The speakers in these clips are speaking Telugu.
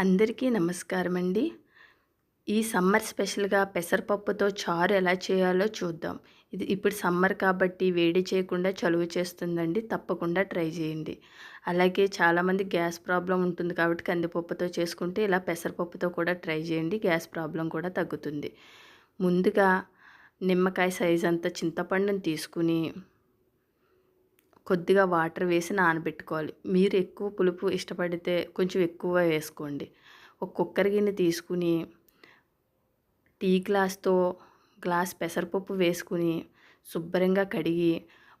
అందరికీ నమస్కారం అండి ఈ సమ్మర్ స్పెషల్గా పెసరపప్పుతో చారు ఎలా చేయాలో చూద్దాం. ఇది ఇప్పుడు సమ్మర్ కాబట్టి వేడి చేయకుండా చలువ చేస్తుందండి. తప్పకుండా ట్రై చేయండి. అలాగే చాలామంది గ్యాస్ ప్రాబ్లం ఉంటుంది కాబట్టి కందిపప్పుతో చేసుకుంటే ఇలా పెసరపప్పుతో కూడా ట్రై చేయండి. గ్యాస్ ప్రాబ్లం కూడా తగ్గుతుంది. ముందుగా నిమ్మకాయ సైజ్ అంత చింతపండుని తీసుకుని కొద్దిగా వాటర్ వేసి నానబెట్టుకోవాలి. మీరు ఎక్కువ పులుపు ఇష్టపడితే కొంచెం ఎక్కువ వేసుకోండి. ఒక కుక్కర్ గిన్నె తీసుకుని టీ గ్లాస్తో గ్లాస్ పెసరపప్పు వేసుకుని శుభ్రంగా కడిగి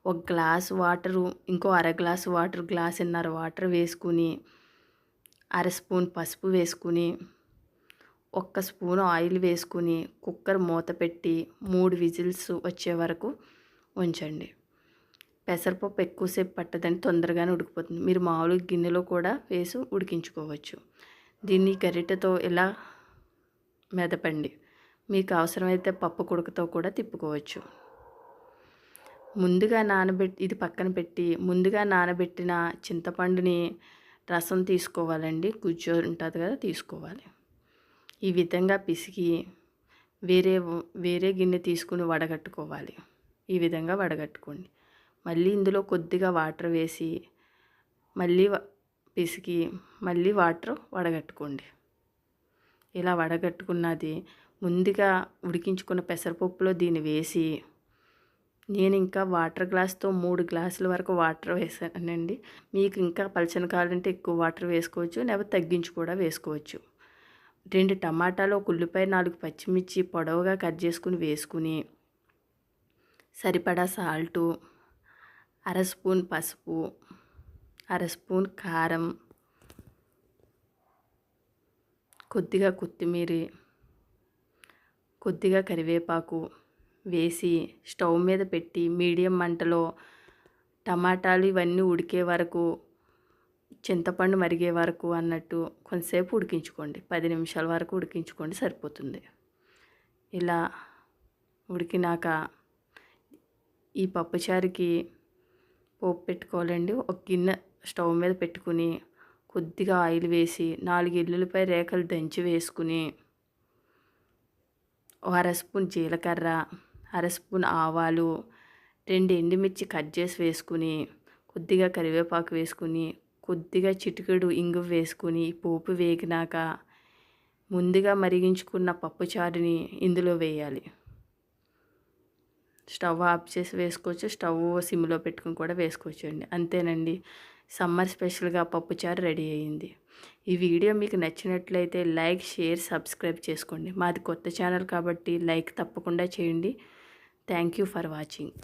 ఒక గ్లాస్ వాటరు ఇంకో అర గ్లాస్ వాటర్ గ్లాసున్నర వాటర్ వేసుకుని అర స్పూన్ పసుపు వేసుకుని ఒక్క స్పూన్ ఆయిల్ వేసుకుని కుక్కర్ మూత పెట్టి మూడు విజిల్స్ వచ్చే వరకు ఉంచండి. పెసరపప్పు ఎక్కువసేపు పట్టదని తొందరగానే ఉడికిపోతుంది. మీరు మామూలుగా గిన్నెలో కూడా వేసి ఉడికించుకోవచ్చు. దీన్ని గరిటెతో ఇలా మెదపండి. మీకు అవసరమైతే పప్పు కుడకతో కూడా తిప్పుకోవచ్చు. ముందుగా నానబెట్టి ఇది పక్కన పెట్టి ముందుగా నానబెట్టిన చింతపండుని రసం తీసుకోవాలండి. గుజ్జు ఉంటుంది కదా తీసుకోవాలి. ఈ విధంగా పిసికి వేరే వేరే గిన్నె తీసుకుని వడగట్టుకోవాలి. ఈ విధంగా వడగట్టుకోండి. మళ్ళీ ఇందులో కొద్దిగా వాటర్ వేసి మళ్ళీ పిసికి మళ్ళీ వాటర్ వడగట్టుకోండి. ఇలా వడగట్టుకున్నది ముందుగా ఉడికించుకున్న పెసరపప్పులో దీన్ని వేసి నేను ఇంకా వాటర్ గ్లాస్తో మూడు గ్లాసుల వరకు వాటర్ వేసానండి. మీకు ఇంకా పలచన కావాలంటే ఎక్కువ వాటర్ వేసుకోవచ్చు లేకపోతే తగ్గించి కూడా వేసుకోవచ్చు. రెండు టమాటాలు ఒక ఉల్లిపాయ నాలుగు పచ్చిమిర్చి పొడవుగా కట్ చేసుకుని వేసుకుని సరిపడా సాల్టు అర స్పూన్ పసుపు అర స్పూన్ కారం కొద్దిగా కొత్తిమీర కొద్దిగా కరివేపాకు వేసి స్టవ్ మీద పెట్టి మీడియం మంటలో టమాటాలు ఇవన్నీ ఉడికే వరకు చింతపండు మరిగే వరకు అన్నట్టు కొంతసేపు ఉడికించుకోండి. పది నిమిషాల వరకు ఉడికించుకోండి సరిపోతుంది. ఇలా ఉడికినాక ఈ పప్పుచారుకి పోపు పెట్టుకోవాలండి. ఒక గిన్నె స్టవ్ మీద పెట్టుకుని కొద్దిగా ఆయిల్ వేసి నాలుగు ఎల్లుల్లిపాయ రేఖలు దంచి వేసుకుని అర స్పూన్ జీలకర్ర అర స్పూన్ ఆవాలు రెండు ఎండుమిర్చి కట్ చేసి వేసుకుని కొద్దిగా కరివేపాకు వేసుకుని కొద్దిగా చిటికెడు ఇంగు వేసుకుని పోపు వేగినాక ముందుగా మరిగించుకున్న పప్పుచారుని ఇందులో వేయాలి. స్టవ్ ఆఫ్ చేసి వేసుకోవచ్చు. స్టవ్ సిమ్లో పెట్టుకుని కూడా వేసుకోవచ్చు అండి. అంతేనండి. సమ్మర్ స్పెషల్గా పప్పుచారు రెడీ అయ్యింది. ఈ వీడియో మీకు నచ్చినట్లయితే లైక్ షేర్ సబ్స్క్రైబ్ చేసుకోండి. మాది కొత్త ఛానల్ కాబట్టి లైక్ తప్పకుండా చేయండి. Thank you for watching.